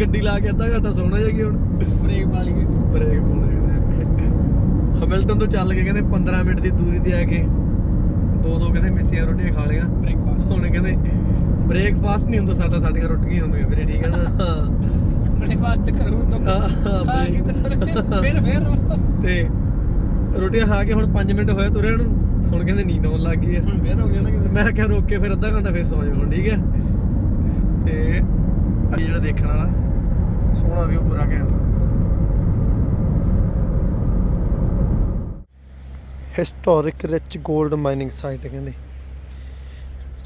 ਗੱਡੀ ਲਾ ਕੇ ਅੱਧਾ ਘੰਟਾ ਸੌਣਾ ਜਾਗੀ ਹੁਣ। ਬ੍ਰੇਕ ਵਾਲੀ ਬ੍ਰੇਕ ਪਾਉਣੇ ਹਮਿਲਟਨ ਤੋਂ ਚੱਲ ਕੇ ਕਹਿੰਦੇ 15 ਮਿੰਟ ਦੀ ਦੂਰੀ ਤੇ ਆ ਕੇ ਦੋ ਦੋ ਕਹਿੰਦੇ ਮਿੱਸੀਆਂ ਰੋਟੀਆਂ ਖਾ ਲਿਆ ਬ੍ਰੇਕਫਾਸਟ ਹੁਣ ਕਹਿੰਦੇ ਬ੍ਰੇਕਫਾਸਟ ਨਹੀਂ ਹੁੰਦਾ ਸਾਡਾ ਸਾਡੀਆਂ ਰੋਟੀਆਂ ਹੁੰਦੀਆਂ ਵੀਰੇ ਠੀਕ ਹੈ ਨਾ। ਹਾਂ ਬ੍ਰੇਕਫਾਸਟ ਕਰੂੰ ਤਾਂ ਹਾਂ, ਹਾਂ, ਖਾ ਕੇ ਤੇ ਫਿਰ ਫਿਰ ਤੇ ਰੋਟੀਆਂ ਖਾ ਕੇ ਹੁਣ 5 ਮਿੰਟ ਹੋਏ ਤੁਰਿਆ ਨੂੰ ਹੁਣ ਕਹਿੰਦੇ ਨੀਂਦ ਆਉਣ ਲੱਗ ਗਈ ਆ ਹੁਣ ਫਿਰ ਹੋ ਗਿਆ ਨਾ ਕਿਤੇ। ਮੈਂ ਕਿਹਾ ਰੋਕ ਕੇ ਫਿਰ ਅੱਧਾ ਘੰਟਾ ਫਿਰ ਸੌ ਜਾ ਹੁਣ ਠੀਕ ਹੈ। ਤੇ ਇਹ ਜਿਹੜਾ ਦੇਖਣ ਵਾਲਾ ਸੋਹਣਾ ਵੀ ਪੂਰਾ ਘੈਂਟ ਹਿਸਟੋਰਿਕ ਰਿਚ 골ਡ ਮਾਈਨਿੰਗ ਸਾਈਟ ਕਹਿੰਦੇ।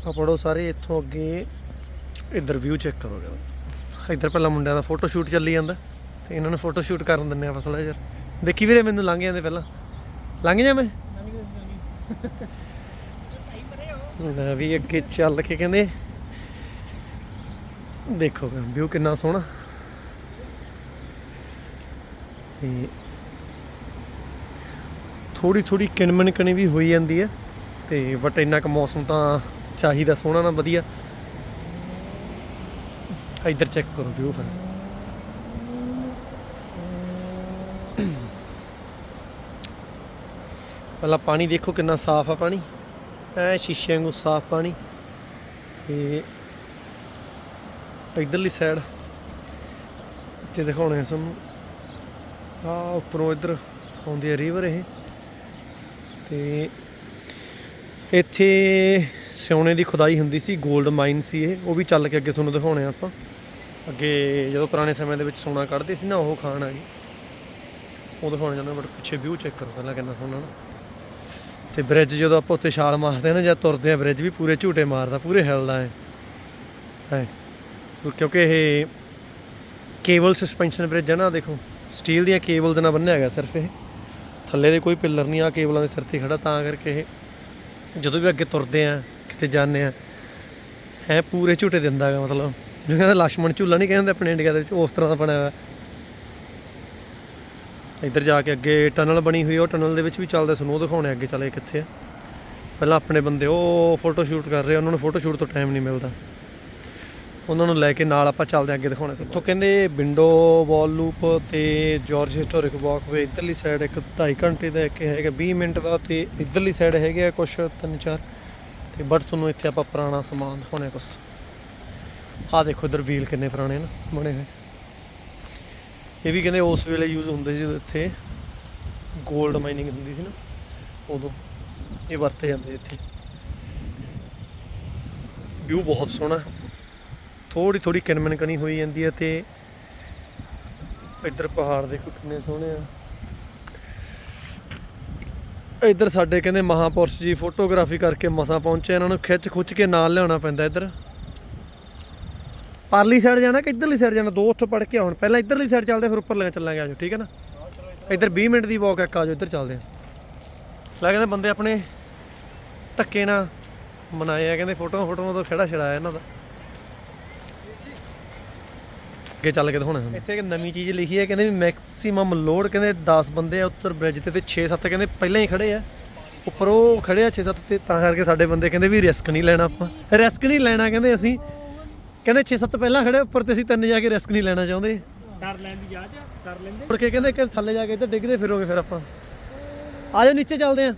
ਆ ਪੜੋ ਸਾਰੇ ਇੱਥੋਂ ਅੱਗੇ ਇੱਧਰ ਵਿਊ ਚੈੱਕ ਕਰੋ ਜਰਾ। ਇੱਧਰ ਪਹਿਲਾਂ ਮੁੰਡਿਆਂ ਦਾ ਫੋਟੋ ਸ਼ੂਟ ਚੱਲੀ ਜਾਂਦਾ ਤੇ ਇਹਨਾਂ ਨੂੰ ਫੋਟੋ ਸ਼ੂਟ ਕਰਨ ਦਿੰਨੇ ਆਪਾਂ ਥੋੜਾ ਜਿਹਾ। ਦੇਖੀ ਵੀਰੇ ਮੈਨੂੰ ਲੰਘ ਜਾਂਦੇ ਪਹਿਲਾਂ। ਲੰਘ ਜਾ ਮੈਂ? ਵੀ ਅੱਗੇ ਚੱਲ ਕੇ ਕਹਿੰਦੇ ਦੇਖੋ ਵਿਊ ਕਿੰਨਾ ਸੋਹਣਾ। ਤੇ ਥੋੜੀ ਥੋੜੀ ਕਿਣਮਣ ਕਣੀ ਵੀ ਹੋਈ ਜਾਂਦੀ ਹੈ, ਤੇ ਬਟ ਇੰਨਾ ਕੁ ਮੌਸਮ ਤਾਂ ਚਾਹੀਦਾ ਸੋਹਣਾ ਨਾ ਵਧੀਆ। ਇੱਧਰ ਚੈੱਕ ਕਰੋ ਵਿਊ ਫਿਰ। ਪਹਿਲਾਂ ਪਾਣੀ ਦੇਖੋ ਕਿੰਨਾ ਸਾਫ਼ ਆ ਪਾਣੀ। ਐ ਸ਼ੀਸ਼ੇ ਵਾਂਗੂ ਸਾਫ਼ ਪਾਣੀ। ਤੇ ਇਧਰਲੀ ਸਾਈਡ ਇੱਥੇ ਦਿਖਾਉਣੇ ਆ ਸਾਨੂੰ ਆ ਉੱਪਰੋਂ ਇੱਧਰ ਆਉਂਦੀ ਹੈ ਰਿਵਰ ਇਹ। ਤੇ ਇੱਥੇ ਸਿਉਣੇ ਦੀ ਖੁਦਾਈ ਹੁੰਦੀ ਸੀ 골ਡ ਮਾਈਨ ਸੀ ਇਹ। ਉਹ ਵੀ ਚੱਲ ਕੇ ਅੱਗੇ ਤੁਹਾਨੂੰ ਦਿਖਾਉਣੇ ਆ ਆਪਾਂ। ਅੱਗੇ ਜਦੋਂ ਪੁਰਾਣੇ ਸਮੇਂ ਦੇ ਵਿੱਚ ਸੋਨਾ ਕੱਢਦੇ ਸੀ ਨਾ, ਉਹ ਖਾਣ ਆ ਗਈ ਉਹ ਦਿਖਾਉਣੇ ਜਾਂਦੇ ਬਟ ਪਿੱਛੇ ਵਿਊ ਚੈੱਕ ਕਰੋ ਪਹਿਲਾਂ ਕਿੰਨਾ ਸੋਹਣਾ ਨਾ। ਤੇ ਬ੍ਰਿਜ ਜਦੋਂ ਆਪਾਂ ਉੱਤੇ ਛਾਲ ਮਾਰਦੇ ਆ ਨਾ ਜਾਂ ਤੁਰਦੇ ਆ ਬ੍ਰਿਜ ਵੀ ਪੂਰੇ ਝੂਟੇ ਮਾਰਦਾ, ਪੂਰੇ ਹਿਲਦਾ ਹੈ ਹੈ। ਕਿਉਂਕਿ ਇਹ ਕੇਬਲ ਸਸਪੈਂਸ਼ਨ ਬ੍ਰਿਜ ਹੈ ਨਾ, ਦੇਖੋ ਸਟੀਲ ਦੀਆਂ ਕੇਬਲਸ ਨਾਲ ਬੰਨਿਆ ਗਿਆ ਸਿਰਫ ਇਹ। ਥੱਲੇ ਦੇ ਕੋਈ ਪਿੱਲਰ ਨਹੀਂ ਆ ਕੇਬਲਾਂ ਦੇ ਸਿਰ ਤੇ ਖੜਾ, ਤਾਂ ਕਰਕੇ ਇਹ ਜਦੋਂ ਵੀ ਅੱਗੇ ਤੁਰਦੇ ਆ, ਕਿਤੇ ਜਾਂਦੇ ਆ ਹੈ ਪੂਰੇ ਝੂਟੇ ਦਿੰਦਾ ਦਿੰਦਾਗਾ ਮਤਲਬ। ਜਿਵੇਂ ਕਹਿੰਦਾ ਲక్ష్మణ ਝੂਲਾ ਨਹੀਂ ਕਹਿੰਦੇ ਆਪਣੇ ਇੰਡੀਆ ਦੇ ਵਿੱਚ, ਉਸ ਤਰ੍ਹਾਂ ਦਾ ਬਣਿਆ ਹੋਇਆ। ਇੱਧਰ ਜਾ ਕੇ ਅੱਗੇ ਟਨਲ ਬਣੀ ਹੋਈ ਹੈ ਉਹ ਟਨਲ ਦੇ ਵਿੱਚ ਵੀ ਚੱਲਦਾ ਸਨੋ ਦਿਖਾਉਣੇ ਅੱਗੇ, ਚੱਲੇ ਕਿੱਥੇ ਪਹਿਲਾਂ ਆਪਣੇ ਬੰਦੇ ਉਹ ਫੋਟੋ ਸ਼ੂਟ ਕਰ ਰਹੇ ਉਹਨਾਂ ਨੂੰ ਫੋਟੋ ਸ਼ੂਟ ਤੋਂ ਟਾਈਮ ਨਹੀਂ ਮਿਲਦਾ। ਉਹਨਾਂ ਨੂੰ ਲੈ ਕੇ ਨਾਲ ਆਪਾਂ ਚੱਲਦੇ ਹਾਂ ਅੱਗੇ ਦਿਖਾਉਣੇ ਸੀ ਤੋਂ। ਕਹਿੰਦੇ ਵਿੰਡੋ ਵਾਲ ਲੂਪ ਤੇ ਜਾਰਜ ਹਿਸਟੋਰਿਕ ਵਾਕਵੇ ਇਧਰਲੀ ਸਾਈਡ ਇੱਕ 2.5 ਘੰਟੇ ਦਾ ਇੱਕ ਹੈਗਾ 20 ਮਿੰਟ ਦਾ ਤੇ ਇਧਰਲੀ ਸਾਈਡ ਹੈਗੇ ਆ ਕੁਛ ਤਿੰਨ ਚਾਰ। ਤੇ ਬਟ ਤੁਹਾਨੂੰ ਇੱਥੇ ਆਪਾਂ ਪੁਰਾਣਾ ਸਮਾਨ ਦਿਖਾਉਣੇ ਕੁਛ। ਆਹ ਦੇਖੋ ਇਧਰ ਵੀਲ ਕਿੰਨੇ ਪੁਰਾਣੇ ਨੇ ਬਣੇ ਹੋਏ। ਇਹ ਵੀ ਕਹਿੰਦੇ ਉਸ ਵੇਲੇ ਯੂਜ਼ ਹੁੰਦੇ ਸੀ ਜਦੋਂ ਇੱਥੇ 골ਡ ਮਾਈਨਿੰਗ ਹੁੰਦੀ ਸੀ ਨਾ, ਉਦੋਂ। ਇਹ ਵਰਤੇ ਜਾਂਦੇ ਇੱਥੇ। ਵਿਊ ਬਹੁਤ ਸੋਹਣਾ ਥੋੜੀ ਥੋੜੀ ਕਿਣਮਣ ਕਣੀ ਹੋਈ ਜਾਂਦੀ ਹੈ ਤੇ ਇੱਧਰ ਪਹਾੜ ਦੇਖੋ ਕਿੰਨੇ ਸੋਹਣੇ ਆ। ਇੱਧਰ ਸਾਡੇ ਕਹਿੰਦੇ ਮਹਾਪੁਰਸ਼ ਜੀ ਫੋਟੋਗ੍ਰਾਫੀ ਕਰਕੇ ਮਸਾ ਪਹੁੰਚੇ ਇਹਨਾਂ ਨੂੰ ਖਿੱਚ ਖੁੱਚ ਕੇ ਨਾਲ ਲਿਆਉਣਾ ਪੈਂਦਾ ਇੱਧਰ। ਪਰਲੀ ਸਾਈਡ ਜਾਣਾ ਕਿ ਇੱਧਰਲੀ ਸਾਈਡ ਜਾਣਾ? ਦੋ ਉੱਥੋਂ ਪੜ ਕੇ ਆਉਣ। ਪਹਿਲਾਂ ਇੱਧਰਲੀ ਸਾਈਡ ਚੱਲਦੇ, ਫਿਰ ਉੱਪਰ ਲੈ ਚੱਲਾਂਗੇ ਆਜੋ ਠੀਕ ਹੈ ਨਾ? ਇੱਧਰ 20 ਮਿੰਟ ਦੀ ਵਾਕ ਇੱਕ ਆਜੋ ਇੱਧਰ ਚੱਲਦੇ ਆ ਲੈ ਕਹਿੰਦੇ ਬੰਦੇ ਆਪਣੇ ਧੱਕੇ ਨਾਲ ਮਨਾਏ ਆ, ਕਹਿੰਦੇ ਫੋਟੋਆਂ ਫੋਟੋਆਂ ਤੋਂ ਖੜਾ ਛੜਾਇਆ ਇਹਨਾਂ ਦਾ। ਅੱਗੇ ਚੱਲ ਕੇ ਦਿਖਾਉਣਾ ਹੁਣ ਇੱਥੇ ਇੱਕ ਨਵੀਂ ਚੀਜ਼ ਲਿਖੀ ਹੈ ਕਹਿੰਦੇ ਵੀ ਮੈਕਸਿਮਮ ਲੋਡ ਕਹਿੰਦੇ 10 ਬੰਦੇ ਆ ਉੱਤਰ ਬ੍ਰਿਜ ਤੇ ਤੇ 6-7 ਕਹਿੰਦੇ ਪਹਿਲਾਂ ਹੀ ਖੜੇ ਆ। ਉੱਪਰ ਉਹ ਖੜੇ ਆ 6-7 ਤੇ ਤਾਂ ਕਰਕੇ ਸਾਡੇ ਬੰਦੇ ਕਹਿੰਦੇ ਵੀ ਰਿਸਕ ਨਹੀਂ ਲੈਣਾ ਆਪਾਂ। ਰਿਸਕ ਨਹੀਂ ਲੈਣਾ ਕਹਿੰਦੇ ਅਸੀਂ। ਕਹਿੰਦੇ 6-7 ਪਹਿਲਾਂ ਖੜੇ ਉੱਪਰ ਤੇ ਅਸੀਂ ਤਿੰਨ ਜਾ ਕੇ ਰਿਸਕ ਨਹੀਂ ਲੈਣਾ ਚਾਹੁੰਦੇ। ਕਰ ਲੈਣ ਦੀ ਜਾਚ ਕਰ ਲੈਂਦੇ? ਮੁੜ ਕੇ ਕਹਿੰਦੇ ਕਿ ਥੱਲੇ ਜਾ ਕੇ ਇੱਧਰ ਡਿੱਗਦੇ ਫਿਰੋਗੇ ਫਿਰ ਆਪਾਂ। ਆ ਜਾਓ ਨੀਚੇ ਚੱਲਦੇ ਆ।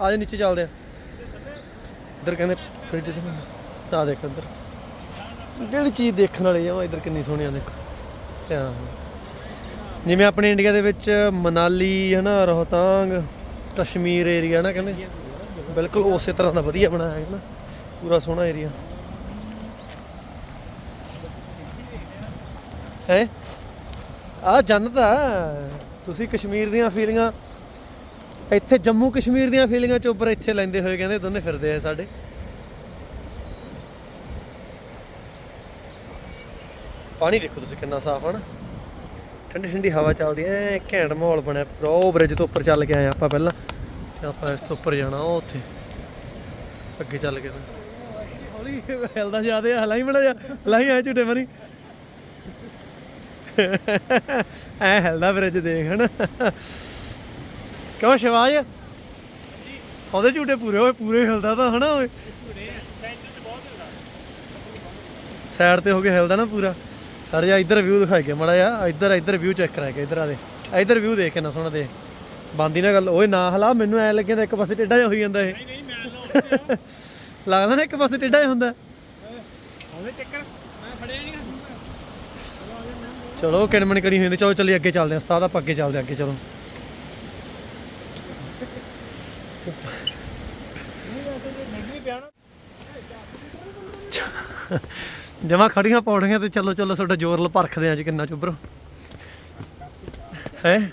ਆ ਜਾਓ ਨੀਚੇ ਚੱਲਦੇ ਆ। ਇੱਧਰ ਕਹਿੰਦੇ ਫ੍ਰਿਜ ਤਾਂ ਦੇਖੋ ਇੱਧਰ। ਜਿਹੜੀ ਚੀਜ਼ ਦੇਖਣ ਵਾਲੀ ਆ, ਉਹ ਇੱਧਰ ਕਿੰਨੀ ਸੋਹਣੀ ਆ, ਦੇਖੋ। ਧਿਆਨ ਜਿਵੇਂ ਆਪਣੇ ਇੰਡੀਆ ਦੇ ਵਿੱਚ ਮਨਾਲੀ ਹੈ ਨਾ ਰੋਹਤਾਂਗ, ਕਸ਼ਮੀਰ ਏਰੀਆ ਨਾ ਕਹਿੰਦੇ? ਬਿਲਕੁਲ ਉਸੇ ਤਰ੍ਹਾਂ ਦਾ ਵਧੀਆ ਬਣਾਇਆ ਹੈ ਨਾ। ਪੂਰਾ ਸੋਹਣਾ ਏਰੀਆ ਹੈ? ਆ ਜੰਨਤ ਆ। ਤੁਸੀਂ ਕਸ਼ਮੀਰ ਦੀਆਂ ਫੀਲਿੰਗਾਂ ਇੱਥੇ ਜੰਮੂ ਕਸ਼ਮੀਰ ਦੀਆਂ ਫੀਲਿੰਗਾਂ ਚ ਉੱਪਰ ਇੱਥੇ ਲੈਂਦੇ ਹੋਏ ਕਹਿੰਦੇ ਦੋਨੇ ਫਿਰਦੇ ਆ ਸਾਡੇ। ਪਾਣੀ ਦੇਖੋ ਤੁਸੀਂ ਕਿੰਨਾ ਸਾਫ਼ ਆ ਨਾ। ਠੰਡੀ ਠੰਡੀ ਹਵਾ ਚੱਲਦੀ ਐ ਘੈਂਟ ਮਾਹੌਲ ਬਣਿਆ ਪੂਰਾ। ਉਹ ਬ੍ਰਿਜ ਤੋਂ ਉੱਪਰ ਚੱਲ ਕੇ ਆਏ ਆਪਾਂ ਪਹਿਲਾਂ। ਤੇ ਆਪਾਂ ਇਸ ਤੋਂ ਉੱਪਰ ਜਾਣਾ ਉਹ ਉੱਥੇ। ਅੱਗੇ ਚੱਲ ਕੇ ਹੌਲੀ ਹਿਲਦਾ ਜਿਆਦੇ ਹਲਾ ਹੀ ਬਣਾ ਜਾ। ਲਾਈ ਐ ਝੂਟੇ ਮਾਰੀ। ਐ ਹਿਲਦਾ ਬ੍ਰਿਜ ਦੇਖ ਹਨਾ। ਕਿਉਂ ਸ਼ਿਵਾਜ? ਉਹਦੇ ਝੂਟੇ ਪੂਰੇ ਹੋਏ ਪੂਰੇ ਹਿਲਦਾ ਤਾਂ ਹਨਾ ਓਏ। ਸਾਈਡ ਤੇ ਹੋ ਕੇ ਹਿਲਦਾ ਨਾ ਪੂਰਾ। ਸਰ ਜਾ ਇੱਧਰ ਵਿਊ ਦਿਖਾਈ ਕੇ ਮੜਾ ਜਾ ਇੱਧਰ ਇੱਧਰ ਵਿਊ ਚੈੱਕ ਕਰਾ ਕੇ ਇੱਧਰ ਆ ਦੇ। ਇੱਧਰ ਵਿਊ ਦੇਖ ਕਿੰਨਾ ਸੋਹਣਾ ਦੇ ਬੰਦੀ ਨਾ ਗੱਲ ਓਏ ਨਾ ਹਲਾ ਮੈਨੂੰ ਐ ਲੱਗਿਆ ਤਾਂ ਇੱਕ ਪਾਸੇ ਟੇਢਾ ਜਿਹਾ ਹੋਈ ਜਾਂਦਾ ਇਹ। ਨਹੀਂ ਨਹੀਂ ਮੈਂ ਲਾਉਂਦਾ ਲੱਗਦਾ ਨਾ ਇੱਕ ਪਾਸੇ ਟੇਢਾ ਜਿਹਾ ਹੁੰਦਾ। ਉਹਦੇ ਚੱਕਰ ਮੈਂ ਫੜਿਆ ਨਹੀਂ ਚਲੋ ਕਿਣਮਣ ਕਰੀ ਹੋਈ ਹੁੰਦੀ। ਚਲੋ ਚੱਲੀ ਅੱਗੇ ਚੱਲਦੇ ਹਾਂ। ਉਸਤਾਦ ਆਪਾਂ ਅੱਗੇ ਚੱਲਦੇ ਹਾਂ ਅੱਗੇ ਚਲੋ। ਨਾ। ਜਮਾ ਖੜੀਆਂ ਪੌੜੀਆਂ ਤੇ ਚਲੋ ਚਲੋ ਤੁਹਾਡਾ ਜ਼ੋਰ ਲ ਪਰਖਦੇ ਆ ਜੀ ਕਿੰਨਾ ਚੁੱਭਰੋ। ਹੈ?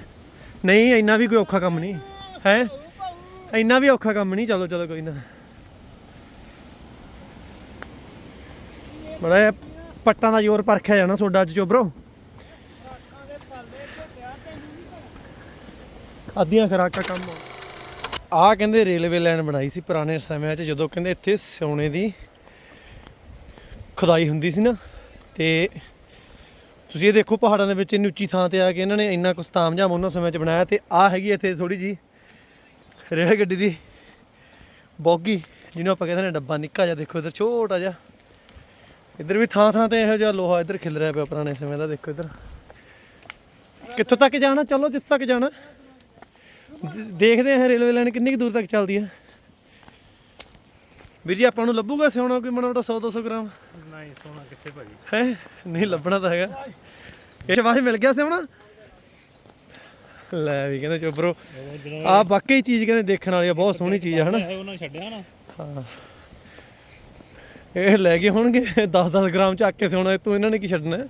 ਨਹੀਂ, ਇੰਨਾ ਵੀ ਕੋਈ ਔਖਾ ਕੰਮ ਨਹੀਂ। ਹੈ? ਇੰਨਾ ਵੀ ਔਖਾ ਕੰਮ ਨਹੀਂ। ਚਲੋ ਚਲੋ ਕੋਈ ਨਾ। ਬੜਾ ਪੱਟਾਂ ਦਾ ਜ਼ੋਰ ਪਰਖਿਆ ਜਾਣਾ ਤੁਹਾਡਾ ਅੱਜ ਚੁੱਭਰੋ। ਆਦੀਆਂ ਖਰਾਕਾ ਕੰਮ। ਆ ਕਹਿੰਦੇ ਰੇਲਵੇ ਲਾਈਨ ਬਣਾਈ ਸੀ ਪੁਰਾਣੇ ਸਮਿਆਂ 'ਚ, ਜਦੋਂ ਕਹਿੰਦੇ ਇੱਥੇ ਸੋਨੇ ਦੀ ਖੁਦਾਈ ਹੁੰਦੀ ਸੀ ਨਾ, ਤੇ ਤੁਸੀਂ ਇਹ ਦੇਖੋ ਪਹਾੜਾਂ ਦੇ ਵਿੱਚ ਇੰਨੀ ਉੱਚੀ ਥਾਂ ਤੇ ਆ ਕੇ ਇਹਨਾਂ ਨੇ ਇੰਨਾ ਕੁ ਤਾਮਝਾਮ ਉਹਨਾਂ ਸਮੇਂ 'ਚ ਬਣਾਇਆ ਤੇ ਆ ਹੈਗੀ ਇੱਥੇ ਥੋੜੀ ਜੀ ਰੇਲ ਗੱਡੀ ਦੀ ਬੌਗੀ, ਜਿਹਨੂੰ ਆਪਾਂ ਕਹਿੰਦੇ ਨੇ ਡੱਬਾ ਨਿੱਕਾ ਜਿਹਾ, ਦੇਖੋ ਇੱਧਰ ਛੋਟਾ ਜਿਹਾ। ਇੱਧਰ ਵੀ ਥਾਂ ਥਾਂ ਤੇ ਇਹੋ ਜਿਹਾ ਲੋਹਾ ਇੱਧਰ ਖਿਲ ਰਿਹਾ ਪਿਆ ਪੁਰਾਣੇ ਸਮੇਂ ਦਾ, ਦੇਖੋ ਇੱਧਰ। ਕਿੱਥੋਂ ਤੱਕ ਜਾਣਾ? ਚਲੋ ਜਿੱਥੇ ਤੱਕ ਜਾਣਾ। ਦੇਖਦੇ ਹਾਂ ਰੇਲਵੇ ਲਾਈਨ ਕਿੰਨੀ ਕੁ ਦੂਰ ਤੱਕ ਚੱਲਦੀ ਹੈ। ਵੀਰ ਜੀ ਆਪਾਂ ਨੂੰ ਲੱਭੂਗਾ ਸਿਉਣਾ ਕੋਈ ਮਨੋਟਾ 100 200 ਗ੍ਰਾਮ? ਨਹੀਂ ਸੋਨਾ ਕਿੱਥੇ ਭਾਜੀ? ਹੈ? ਨਹੀਂ ਲੱਭਣਾ ਤਾਂ ਹੈਗਾ। ਇਹ ਸ਼ਵਾਹੀ ਮਿਲ ਗਿਆ ਸਿਉਣਾ? ਲੈ ਵੀ ਕਹਿੰਦੇ ਚੋਬਰੋ ਆ ਵਾਕਈ ਚੀਜ਼ ਕਹਿੰਦੇ ਦੇਖਣ ਵਾਲੀ ਆ ਬਹੁਤ ਸੋਹਣੀ ਚੀਜ਼ ਆ ਹਨਾ? ਇਹ ਉਹਨਾਂ ਛੱਡਿਆ ਨਾ। ਹਾਂ। ਇਹ ਲੈ ਗਏ ਹੋਣਗੇ 10 10 ਗ੍ਰਾਮ ਚੱਕ ਕੇ ਸਿਉਣਾ ਤੂੰ ਇਹਨਾਂ ਨੇ ਕੀ ਛੱਡਣਾ? ਹੈ?